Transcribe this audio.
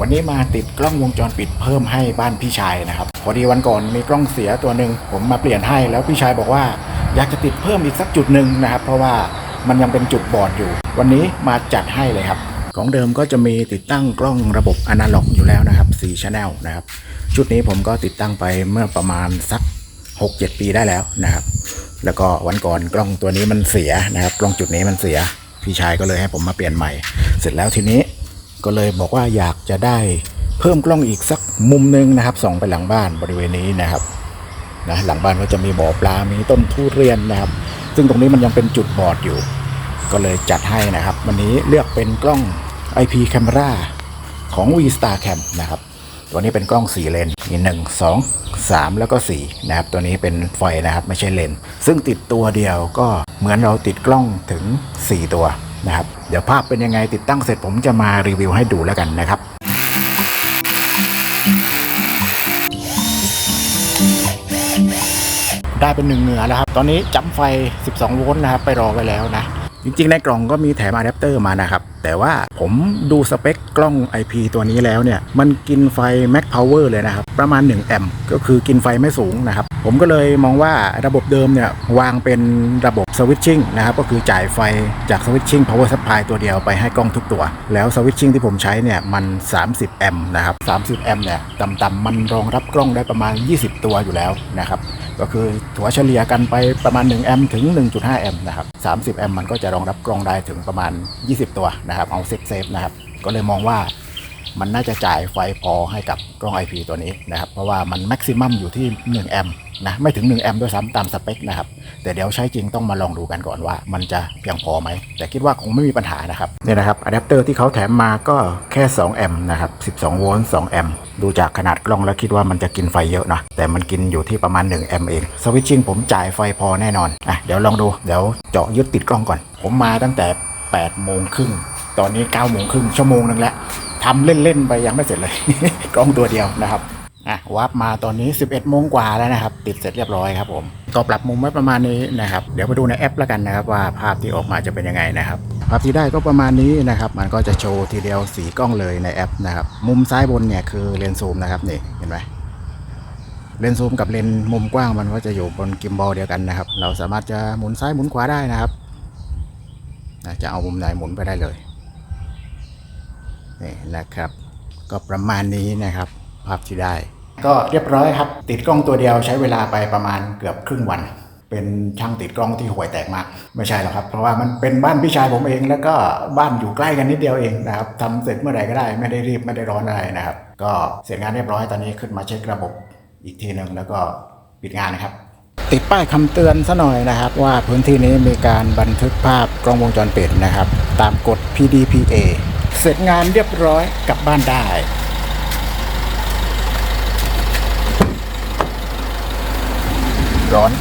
วันนี้มาติดกล้องวงจรปิดเพิ่มให้บ้านพี่ชายนะครับ พอดีวันก่อนมีกล้องเสียตัวหนึ่งผมมาเปลี่ยนให้แล้วพี่ชายบอกว่า อยากจะติดเพิ่มอีกสักจุดหนึ่งนะครับ เพราะว่ามันยังเป็นจุดบอดอยู่ วันนี้มาจัดให้เลยครับ ของเดิมก็จะมีติดตั้งกล้องระบบอนาล็อกอยู่แล้วนะครับ4 Channel นะครับ ชุดนี้ผมก็ติดตั้งไปเมื่อประมาณสัก 6-7 ปีได้แล้วนะครับ แล้วก็วันก่อนกล้องตัวนี้มันเสียนะครับ กล้องจุดนี้มันเสีย พี่ชายก็เลยให้ผมมาเปลี่ยนใหม่ เสร็จแล้วทีนี้ ก็เลยบอกว่าอยากจะได้เพิ่มกล้องอีกสักมุมหนึงนะครับส่องไปหลังบ้านบริเวณนี้นะครับนะหลังบ้านก็จะมีบ่อปลา มีต้นทุเรียนนะครับ ซึ่งตรงนี้มันยังเป็นจุดบอดอยู่ ก็เลยจัดให้นะครับ วันนี้เลือกเป็นกล้อง IP Camera ของ V Star Cam นะครับ ตัวนี้เป็นกล้อง 4 เลนมี1 2 3 แล้วก็ 4 นะครับ ตัวนี้เป็นไฟนะครับ ไม่ใช่เลน ซึ่งติดตัวเดียวก็เหมือนเราติดกล้องถึง 4 ตัว นะครับ เดี๋ยวภาพเป็นยังไงติดตั้งเสร็จผมจะมารีวิวให้ดูแล้วกันนะครับได้เป็นหนึ่งเหนือแล้วครับ ตอนนี้จำไฟ 12 โวลต์นะครับ ไปรอไว้แล้วนะ จริงๆ ในกล่องก็มีแถมอะแดปเตอร์มานะครับ แต่ว่าผมดูสเปคกล้อง IP ตัวนี้แล้วเนี่ย มันกินไฟ Max Power เลยนะครับ ประมาณ 1 แอมป์ก็คือกินไฟไม่สูงนะครับ ผมก็เลยมองว่าระบบเดิมเนี่ยวางเป็นระบบสวิตชิ่งนะครับ ก็คือจ่ายไฟจากสวิตชิ่ง Power Supply ตัวเดียวไปให้กล้องทุกตัว แล้วสวิตชิ่งที่ผมใช้เนี่ย มัน 30 แอมป์นะครับ 30 แอมป์เนี่ยต่ำๆมันรองรับกล้องได้ประมาณ 20 ตัวอยู่แล้วนะครับก็คือถัวเฉลี่ยกันไปประมาณ 1 แอมป์ถึง 1.5 แอมป์นะครับ 30 แอมป์มันก็จะรองรับกล้องได้ถึงประมาณ 20 ตัวนะครับเอาเซฟเซฟนะครับก็เลยมองว่ามันน่าจะจ่ายไฟพอให้กับกล้อง IP ตัวนี้นะครับ เพราะว่ามันแม็กซิมัมอยู่ที่ 1 แอมป์นะไม่ถึง 1 แอมป์ด้วยซ้ำตามสเปคนะครับ แต่เดี๋ยวใช้จริงต้องมาลองดูกันก่อนว่า มันจะเพียงพอไหม แต่คิดว่าคงไม่มีปัญหานะครับเนี่ยนะครับอะแดปเตอร์ที่เขาแถมมาก็แค่ 2 แอมป์นะครับ 12 โวลต์ 2 แอมป์ดูจากขนาดกล้องแล้วคิดว่ามันจะกินไฟเยอะนะแต่มันกินอยู่ที่ประมาณ 1 แอมป์เองสวิตชิ่งผมจ่ายไฟพอแน่นอนอะเดี๋ยวลองดูเดี๋ยวเจาะยึดติดกล้องก่อน ผมมาตั้งแต่8โมงครึ่ง ตอนนี้9โมงครึ่งชั่วโมงนึงแล้วทำเล่น ๆ ไปยังไม่เสร็จเลย กล้องตัวเดียวนะครับอะวับมาตอนนี้ 11โมงกว่าแล้วนะครับ ติดเสร็จเรียบร้อยครับผมก็ปรับมุมไว้ประมาณนี้นะครับ เดี๋ยวไปดูในแอปแล้วกันนะครับ ว่าภาพที่ออกมาจะเป็นยังไงนะครับ ภาพที่ได้ก็ประมาณนี้นะครับ มันก็จะโชว์ทีเดียวสีกล้องเลยในแอปนะครับ มุมซ้ายบนเนี่ยคือเลนส์ซูมนะครับนี่เห็นไหมเลนส์ซูมกับเลนส์มุมกว้างมันก็จะอยู่บนกิมบอลเดียวกันนะครับ เราสามารถจะหมุนซ้ายหมุนขวาได้นะครับจะเอามุมไหนหมุนไปได้เลย นี่นะครับ ก็ประมาณนี้นะครับ ภาพที่ได้ ก็เรียบร้อยครับ ติดกล้องตัวเดียวใช้เวลาไปประมาณเกือบครึ่งวัน เป็นช่างติดกล้องที่ห่วยแตกมาก ไม่ใช่หรอกครับ เพราะว่ามันเป็นบ้านพี่ชายผมเอง แล้วก็บ้านอยู่ใกล้กันนิดเดียวเองนะครับทำเสร็จเมื่อไหร่ก็ได้ไม่ได้รีบไม่ได้ร้อนอะไรนะครับ ก็เสร็จงานเรียบร้อยตอนนี้ขึ้นมาเช็คระบบอีกทีหนึ่งแล้วก็ปิดงานนะครับติดป้ายคำเตือนซะหน่อยนะครับ ว่าพื้นที่นี้มีการบันทึกภาพกล้องวงจรปิดนะครับ ตามกฎ PDPA เสร็จงานเรียบร้อยกลับบ้านได้ ร้อน